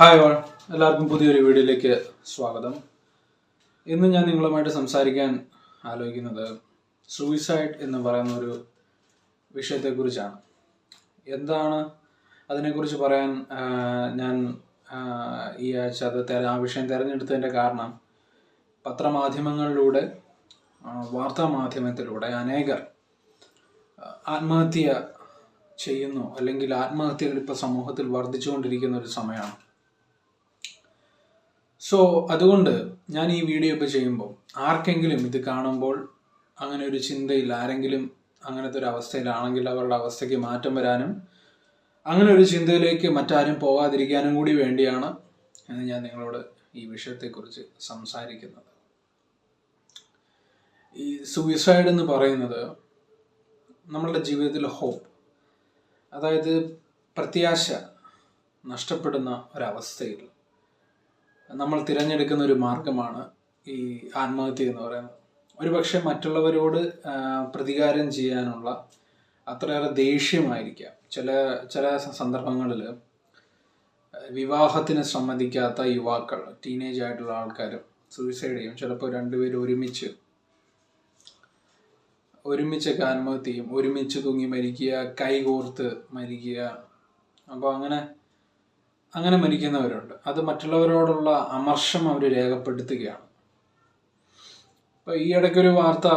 Hi all. എല്ലാവർക്കും പുതിയൊരു വീഡിയോയിലേക്ക് സ്വാഗതം. ഇന്ന് ഞാൻ നിങ്ങളുമായിട്ട് സംസാരിക്കാൻ ആലോചിക്കുന്നത് സൂയിസൈഡ് എന്ന് പറയുന്ന ഒരു വിഷയത്തെക്കുറിച്ചാണ്. എന്താണ് അതിനെക്കുറിച്ച് പറയാൻ ഞാൻ ഈ ആഴ്ച അത് ആ വിഷയം തിരഞ്ഞെടുത്തതിന്റെ കാരണം പത്രമാധ്യമങ്ങളിലൂടെ വാർത്താ മാധ്യമത്തിലൂടെ അനേകർ ആത്മഹത്യ ചെയ്യുന്നു അല്ലെങ്കിൽ ആത്മഹത്യകൾ ഇപ്പോൾ സമൂഹത്തിൽ വർദ്ധിച്ചുകൊണ്ടിരിക്കുന്ന ഒരു സമയമാണ്. സോ അതുകൊണ്ട് ഞാൻ ഈ വീഡിയോ ഇപ്പോൾ ചെയ്യുമ്പോൾ ആർക്കെങ്കിലും ഇത് കാണുമ്പോൾ അങ്ങനെ ഒരു ചിന്തയില്ല ആരെങ്കിലും അങ്ങനത്തെ ഒരു അവസ്ഥയിലാണെങ്കിൽ അവരുടെ അവസ്ഥയ്ക്ക് മാറ്റം വരാനും അങ്ങനെ ഒരു ചിന്തയിലേക്ക് മറ്റാരും പോകാതിരിക്കാനും കൂടി വേണ്ടിയാണ് എന്ന് ഞാൻ നിങ്ങളോട് ഈ വിഷയത്തെക്കുറിച്ച് സംസാരിക്കുന്നത്. ഈ സൂയിസൈഡ് എന്ന് പറയുന്നത് നമ്മളുടെ ജീവിതത്തിൽ ഹോപ്പ് അതായത് പ്രത്യാശ നഷ്ടപ്പെടുന്ന ഒരവസ്ഥയിൽ നമ്മൾ തിരഞ്ഞെടുക്കുന്ന ഒരു മാർഗമാണ് ഈ ആത്മഹത്യ എന്ന് പറയുന്നത്. ഒരുപക്ഷെ മറ്റുള്ളവരോട് പ്രതികാരം ചെയ്യാനുള്ള അത്രയേറെ ദേഷ്യമായിരിക്കാം. ചില ചില സന്ദർഭങ്ങളിൽ വിവാഹത്തിന് സമ്മതിക്കാത്ത യുവാക്കൾ ടീനേജ് ആയിട്ടുള്ള ആൾക്കാർ സൂയിസൈഡ് ചെയ്യും. ചിലപ്പോൾ രണ്ടുപേരും ഒരുമിച്ച് ഒരുമിച്ചൊക്കെ ആത്മഹത്യ ചെയ്യും. ഒരുമിച്ച് തൂങ്ങി മരിക്കുക കൈകോർത്ത് മരിക്കുക. അപ്പോൾ അങ്ങനെ അങ്ങനെ മരിക്കുന്നവരുണ്ട്. അത് മറ്റുള്ളവരോടുള്ള അമർഷം അവർ രേഖപ്പെടുത്തുകയാണ്. ഇപ്പൊ ഈ ഇടയ്ക്കൊരു വാർത്ത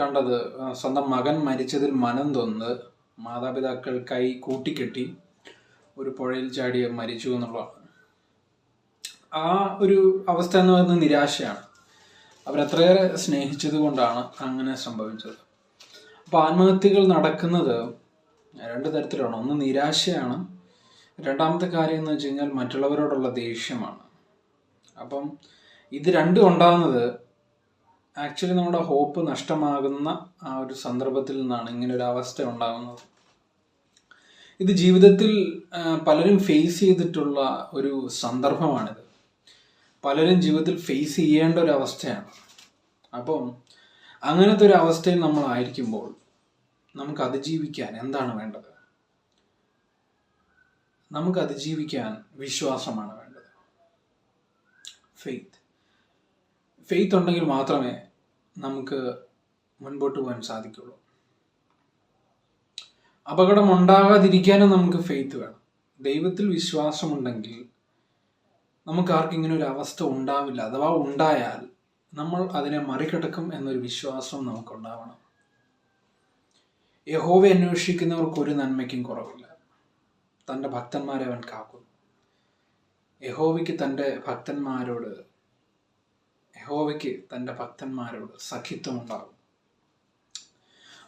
കണ്ടത് സ്വന്തം മകൻ മരിച്ചതിൽ മനം തൊന്ന് മാതാപിതാക്കൾ കൈ കൂട്ടിക്കെട്ടി ഒരു പുഴയിൽ ചാടിയ മരിച്ചു എന്നുള്ളതാണ് ആ ഒരു അവസ്ഥ എന്ന് പറയുന്നത് നിരാശയാണ്. അവരത്രയേറെ സ്നേഹിച്ചത് കൊണ്ടാണ് അങ്ങനെ സംഭവിച്ചത്. അപ്പോൾ ആത്മഹത്യകൾ നടക്കുന്നത് രണ്ട് തരത്തിലാണ്. ഒന്ന് നിരാശയാണ് രണ്ടാമത്തെ കാര്യം എന്ന് വെച്ച് കഴിഞ്ഞാൽ മറ്റുള്ളവരോടുള്ള ദേഷ്യമാണ്. അപ്പം ഇത് രണ്ടും ഉണ്ടാകുന്നത് ആക്ച്വലി നമ്മുടെ ഹോപ്പ് നഷ്ടമാകുന്ന ആ ഒരു സന്ദർഭത്തിൽ നിന്നാണ് ഇങ്ങനെ ഒരു അവസ്ഥ ഉണ്ടാകുന്നത് ഇത് ജീവിതത്തിൽ പലരും ഫേസ് ചെയ്തിട്ടുള്ള ഒരു സന്ദർഭമാണിത്. പലരും ജീവിതത്തിൽ ഫേസ് ചെയ്യേണ്ട ഒരു അവസ്ഥയാണ്. അപ്പം അങ്ങനത്തെ ഒരു അവസ്ഥയിൽ നമ്മൾ ആയിരിക്കുമ്പോൾ നമുക്ക് അതിജീവിക്കാൻ എന്താണ് വേണ്ടത്? നമുക്ക് അതിജീവിക്കാൻ വിശ്വാസമാണ് വേണ്ടത്. ഫെയ്ത്ത് ഫെയ്ത്ത് ഉണ്ടെങ്കിൽ മാത്രമേ നമുക്ക് മുൻപോട്ട് പോകാൻ സാധിക്കുള്ളൂ. അപകടം ഉണ്ടാകാതിരിക്കാനും നമുക്ക് ഫെയ്ത്ത് വേണം. ദൈവത്തിൽ വിശ്വാസമുണ്ടെങ്കിൽ നമുക്ക് ആർക്കും ഇങ്ങനെ ഒരു അവസ്ഥ ഉണ്ടാവില്ല. അഥവാ ഉണ്ടായാൽ നമ്മൾ അതിനെ മറികടക്കും എന്നൊരു വിശ്വാസം നമുക്കുണ്ടാവണം. യഹോവ അന്വേഷിക്കുന്നവർക്ക് ഒരു നന്മയ്ക്കും കുറവില്ല. തന്റെ ഭക്തന്മാരെ അവൻ കാക്കുന്നു യഹോവയ്ക്ക് തന്റെ ഭക്തന്മാരോട് യഹോവയ്ക്ക് തന്റെ ഭക്തന്മാരോട് സഖിത്വം ഉണ്ടാകും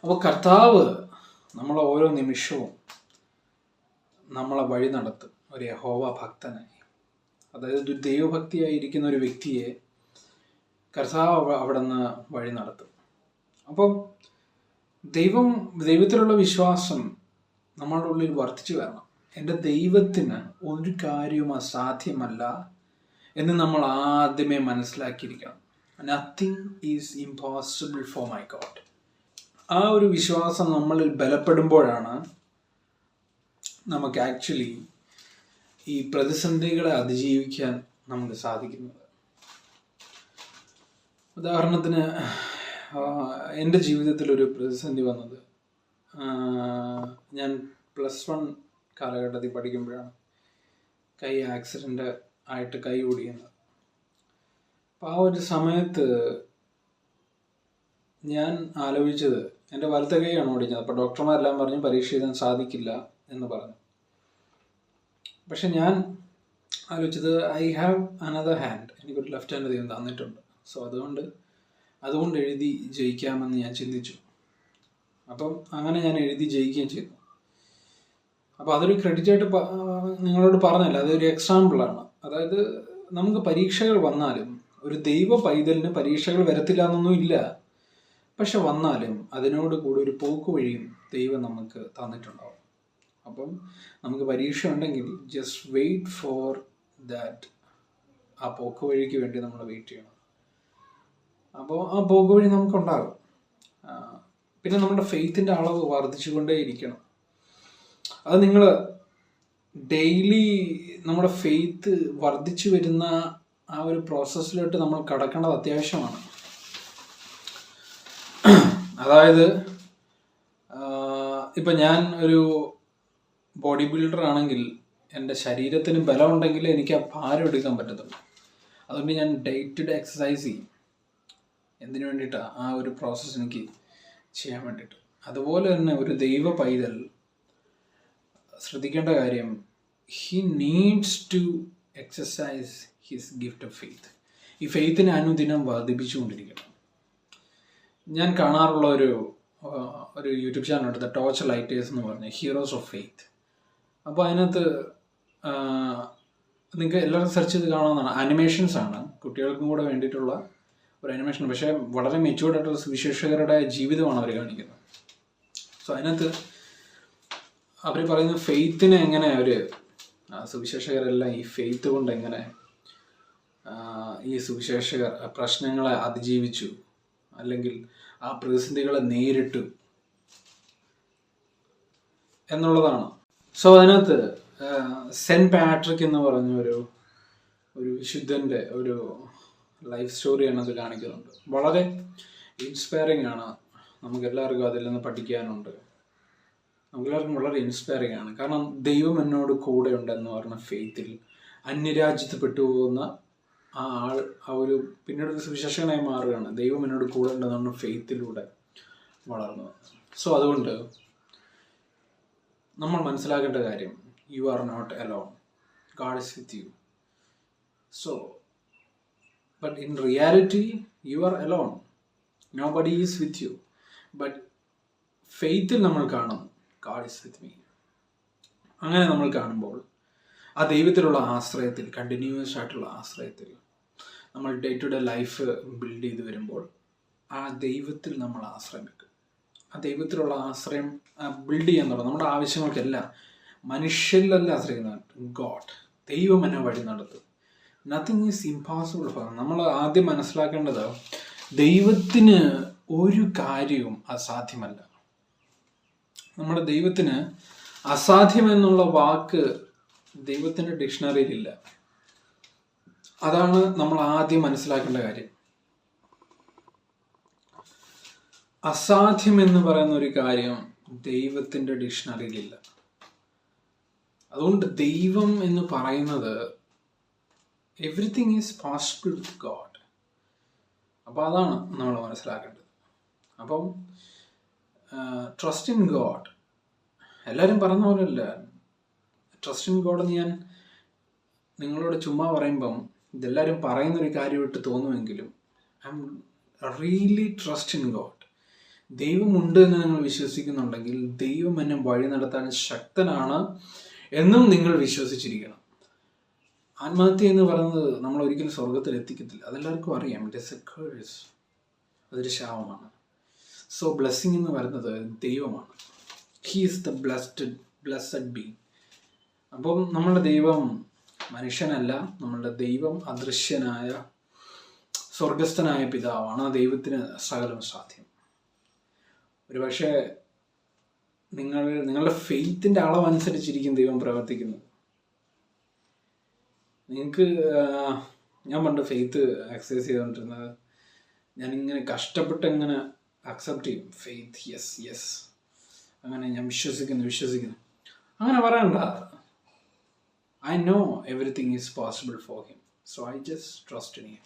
അപ്പോൾ കർത്താവ് നമ്മളെ ഓരോ നിമിഷവും നമ്മളെ വഴി നടത്തും. ഒരു യഹോവ ഭക്തനായി അതായത് ഒരു ദൈവഭക്തിയായിരിക്കുന്ന ഒരു വ്യക്തിയെ കർത്താവ് അവ- അവിടെ നിന്ന് വഴി നടത്തും. അപ്പം ദൈവം ദൈവത്തിലുള്ള വിശ്വാസം നമ്മളുടെ ഉള്ളിൽ വർദ്ധിച്ചു വരണം. എന്റെ ദൈവത്തിന് ഒരു കാര്യവും അസാധ്യമല്ല എന്ന് നമ്മൾ ആദ്യമേ മനസ്സിലാക്കിയിരിക്കണം. Nothing is impossible for my God ആ ഒരു വിശ്വാസം നമ്മളിൽ ബലപ്പെടുമ്പോഴാണ് നമുക്ക് ആക്ച്വലി ഈ പ്രതിസന്ധികളെ അതിജീവിക്കാൻ നമുക്ക് സാധിക്കുന്നത്. ഉദാഹരണത്തിന് എന്റെ ജീവിതത്തിൽ ഒരു പ്രതിസന്ധി വന്നത് ഞാൻ പ്ലസ് വൺ കാലഘട്ടത്തിൽ പഠിക്കുമ്പോഴാണ് കൈ ആക്സിഡന്റ് ആയിട്ട് കൈ ഓടിയുന്നത് അപ്പോൾ ആ ഒരു സമയത്ത് ഞാൻ ആലോചിച്ചത് എന്റെ വലത്തെ കൈയാണ് ഓടിക്കുന്നത്. അപ്പോൾ ഡോക്ടർമാരെല്ലാം പറഞ്ഞു പരീക്ഷ എഴുതാൻ സാധിക്കില്ല എന്ന് പറഞ്ഞു. പക്ഷെ ഞാൻ ആലോചിച്ചത് ഐ ഹാവ് അനദർ ഹാൻഡ്. എനിക്കൊരു ലെഫ്റ്റ് ഹാൻഡ് ദൈവം തന്നിട്ടുണ്ട്. സോ അതുകൊണ്ട് അതുകൊണ്ട് എഴുതി ജയിക്കാമെന്ന് ഞാൻ ചിന്തിച്ചു. അപ്പം അങ്ങനെ ഞാൻ എഴുതി ജയിക്കുകയും ചെയ്തു. അപ്പോൾ അതൊരു ക്രെഡിറ്റ് ആയിട്ട് നിങ്ങളോട് പറഞ്ഞല്ല അതൊരു എക്സാമ്പിളാണ് അതായത് നമുക്ക് പരീക്ഷകൾ വന്നാലും ഒരു ദൈവ പൈതലിന് പരീക്ഷകൾ വരത്തില്ല എന്നൊന്നും ഇല്ല. പക്ഷെ വന്നാലും അതിനോട് കൂടെ ഒരു പോക്ക് വഴിയും ദൈവം നമുക്ക് തന്നിട്ടുണ്ടാവും. അപ്പം നമുക്ക് പരീക്ഷ ഉണ്ടെങ്കിൽ ജസ്റ്റ് വെയിറ്റ് ഫോർ ദാറ്റ് ആ പോക്ക് വഴിക്ക് വേണ്ടി നമ്മൾ വെയിറ്റ് ചെയ്യണം. അപ്പോൾ ആ പോക്ക് വഴി നമുക്കുണ്ടാകും. പിന്നെ നമ്മുടെ ഫെയ്ത്തിന്റെ അളവ് വർദ്ധിച്ചുകൊണ്ടേ ഇരിക്കണം അത് നിങ്ങൾ ഡെയിലി നമ്മുടെ ഫെയ്ത്ത് വർദ്ധിച്ചു വരുന്ന ആ ഒരു പ്രോസസ്സിലോട്ട് നമ്മൾ കടക്കേണ്ടത് അത്യാവശ്യമാണ്. അതായത് ഇപ്പം ഞാൻ ഒരു ബോഡി ബിൽഡർ ആണെങ്കിൽ എന്റെ ശരീരത്തിന് ബലം ഉണ്ടെങ്കിൽ എനിക്ക് ആ ഭാരം എടുക്കാൻ പറ്റത്തുള്ളൂ. അതുകൊണ്ട് ഞാൻ ഡേ ടു ഡേ എക്സസൈസ് ചെയ്യും. എന്തിനു വേണ്ടിയിട്ടാണ് ആ ഒരു പ്രോസസ്സ് എനിക്ക് ചെയ്യാൻ വേണ്ടിയിട്ട്. അതുപോലെ തന്നെ ഒരു ദൈവ പൈതൽ ശ്രദ്ധിക്കേണ്ട കാര്യം he needs to exercise his gift of faith ഈ ഫെയ്ത്തിനെ അനുദിനം വർദ്ധിപ്പിച്ചുകൊണ്ടിരിക്കണം. ഞാൻ കാണാറുള്ള ഒരു ഒരു യൂട്യൂബ് ചാനൽ ഉണ്ട് ദ ടോർച്ച് ലൈറ്റേഴ്സ് എന്ന് പറഞ്ഞ ഹീറോസ് ഓഫ് ഫെയ്ത്ത് അപ്പോൾ അതിനകത്ത് നിങ്ങൾക്ക് എല്ലാവരും സെർച്ച് ചെയ്ത് കാണാവുന്നതാണ്. അനിമേഷൻസ് ആണ് കുട്ടികൾക്കും കൂടെ വേണ്ടിയിട്ടുള്ള ഒരു അനിമേഷൻ പക്ഷേ വളരെ മെച്യൂർഡ് സുവിശേഷകരുടെ ജീവിതമാണ് അവർ കാണിക്കുന്നത്. സോ അതിനകത്ത് അവർ പറയുന്ന ഫെയ്ത്തിനെ എങ്ങനെ അവർ സുവിശേഷകരെല്ലാം ഈ ഫെയ്ത്ത് കൊണ്ട് എങ്ങനെ ഈ സുവിശേഷകർ പ്രശ്നങ്ങളെ അതിജീവിച്ചു അല്ലെങ്കിൽ ആ പ്രതിസന്ധികളെ നേരിട്ടു എന്നുള്ളതാണ്. സോ അതിനകത്ത് സെന്റ് പാട്രിക് എന്ന് പറഞ്ഞ ഒരു ഒരു വിശുദ്ധന്റെ ഒരു ലൈഫ് സ്റ്റോറിയാണ് അത് കാണിക്കുന്നുണ്ട്. വളരെ ഇൻസ്പയറിംഗ് ആണ്. നമുക്ക് എല്ലാവർക്കും അതിൽ നിന്ന് പഠിക്കാനുണ്ട്. നമുക്കെല്ലാവർക്കും വളരെ ഇൻസ്പയറിംഗ് ആണ്. കാരണം ദൈവം എന്നോട് കൂടെ ഉണ്ടെന്ന് പറഞ്ഞ ഫെയ്ത്തിൽ അന്യരാജ്യത്ത് പെട്ടുപോകുന്ന ആ ആൾ ആ ഒരു പിന്നീട് ഒരു സുവിശേഷകനായി മാറുകയാണ്. ദൈവം എന്നോട് കൂടെ ഉണ്ടെന്ന് പറഞ്ഞ ഫെയ്ത്തിലൂടെ വളർന്നു സോ അതുകൊണ്ട് നമ്മൾ മനസ്സിലാക്കേണ്ട കാര്യം you are not alone God is with you so but in reality you are alone nobody is with you but ഫെയ്ത്തിൽ നമ്മൾ കാണും ഗാഡ് ഇസ് വിത്ത് മീ അങ്ങനെ നമ്മൾ കാണുമ്പോൾ ആ ദൈവത്തിലുള്ള ആശ്രയത്തിൽ കണ്ടിന്യൂസ് ആയിട്ടുള്ള ആശ്രയത്തിൽ നമ്മൾ day to day life build ചെയ്ത് വരുമ്പോൾ ആ ദൈവത്തിൽ നമ്മൾ ആശ്രയം ആ ദൈവത്തിലുള്ള ആശ്രയം ബിൽഡ് ചെയ്യാൻ തുടങ്ങും നമ്മുടെ ആവശ്യങ്ങൾക്കല്ല മനുഷ്യരിലല്ല ആശ്രയിക്കുന്നത്. ഗോഡ് ദൈവം എന്നെ വഴി നടത്തും. നത്തിങ് ഈസ് ഇമ്പോസിബിൾ ഫോർ നമ്മൾ ആദ്യം മനസ്സിലാക്കേണ്ടത് ദൈവത്തിന് ഒരു കാര്യവും അസാധ്യമല്ല നമ്മുടെ ദൈവത്തിന് അസാധ്യം എന്നുള്ള വാക്ക് ദൈവത്തിന്റെ ഡിക്ഷണറിയിലില്ല. അതാണ് നമ്മൾ ആദ്യം മനസ്സിലാക്കേണ്ട കാര്യം. അസാധ്യം എന്ന് പറയുന്ന ഒരു കാര്യം ദൈവത്തിന്റെ ഡിക്ഷണറിയിലില്ല. അതുകൊണ്ട് ദൈവം എന്ന് പറയുന്നത് everything is possible with God അപ്പോൾ അതാണ് നമ്മൾ മനസ്സിലാക്കേണ്ടത്. അപ്പം ട്രസ്റ്റ് ഇൻ ഗോഡ് എല്ലാവരും പറഞ്ഞ പോലെയല്ല. ട്രസ്റ്റ് ഇൻ ഗോഡ് എന്ന് ഞാൻ നിങ്ങളോട് ചുമ്മാ പറയുമ്പം ഇതെല്ലാവരും പറയുന്നൊരു കാര്യമായിട്ട് തോന്നുമെങ്കിലും I am really trust in God ദൈവമുണ്ട് എന്ന് നിങ്ങൾ വിശ്വസിക്കുന്നുണ്ടെങ്കിൽ ദൈവം എന്നെ വഴി നടത്താൻ ശക്തനാണ് എന്നും നിങ്ങൾ വിശ്വസിച്ചിരിക്കണം. ആത്മഹത്യ എന്ന് പറയുന്നത് നമ്മൾ ഒരിക്കലും സ്വർഗത്തിൽ എത്തിക്കത്തില്ല അതെല്ലാവർക്കും അറിയാം. ഇറ്റ് ഇസ് എ കേഴ്സ് അതൊരു ശാപമാണ്. സോ ബ്ലെസ്സിങ് എന്ന് പറയുന്നത് ദൈവമാണ്. He is the blessed blessed being അപ്പം നമ്മളുടെ ദൈവം മനുഷ്യനല്ല നമ്മളുടെ ദൈവം അദൃശ്യനായ സ്വർഗസ്ഥനായ പിതാവാണ്. ആ ദൈവത്തിന് സകലം സാധ്യം. ഒരുപക്ഷെ നിങ്ങൾ നിങ്ങളുടെ ഫെയ്ത്തിന്റെ അളവനുസരിച്ചിരിക്കും ദൈവം പ്രവർത്തിക്കുന്നത്. നിങ്ങൾക്ക് ഞാൻ പണ്ട് ഫെയ്ത്ത് എക്സസൈസ് ചെയ്തുകൊണ്ടിരുന്നത്. ഞാനിങ്ങനെ കഷ്ടപ്പെട്ട് ഇങ്ങനെ അക്സെപ്റ്റ് ചെയ്യും ഫെയ്ത്ത് യെസ് യെസ് അങ്ങനെ ഞാൻ വിശ്വസിക്കുന്നു വിശ്വസിക്കുന്നു. അങ്ങനെ പറയണ്ട I know everything is possible for him so I just trust in him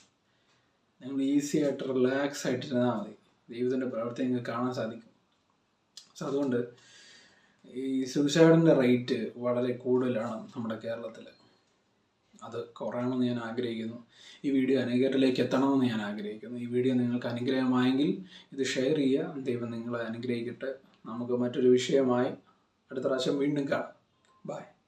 നിങ്ങൾ ഈസി ആയിട്ട് റിലാക്സ് ആയിട്ട് ഇരുന്നാൽ മതി. ദൈവത്തിന്റെ പ്രവർത്തി നിങ്ങൾക്ക് കാണാൻ സാധിക്കും. സോ അതുകൊണ്ട് ഈ സൂസൈഡിന്റെ റേറ്റ് വളരെ കൂടുതലാണ് നമ്മുടെ കേരളത്തിൽ. അത് കുറയണമെന്ന് ഞാൻ ആഗ്രഹിക്കുന്നു. ഈ വീഡിയോ അനേകരിലേക്ക് എത്തണമെന്ന് ഞാൻ ആഗ്രഹിക്കുന്നു. ഈ വീഡിയോ നിങ്ങൾക്ക് അനുഗ്രഹമായെങ്കിൽ ഇത് ഷെയർ ചെയ്യുക. ദൈവം നിങ്ങളെ അനുഗ്രഹിക്കട്ടെ. നമുക്ക് മറ്റൊരു വിഷയമായി അടുത്ത പ്രാവശ്യം വീണ്ടും കാണാം. ബൈ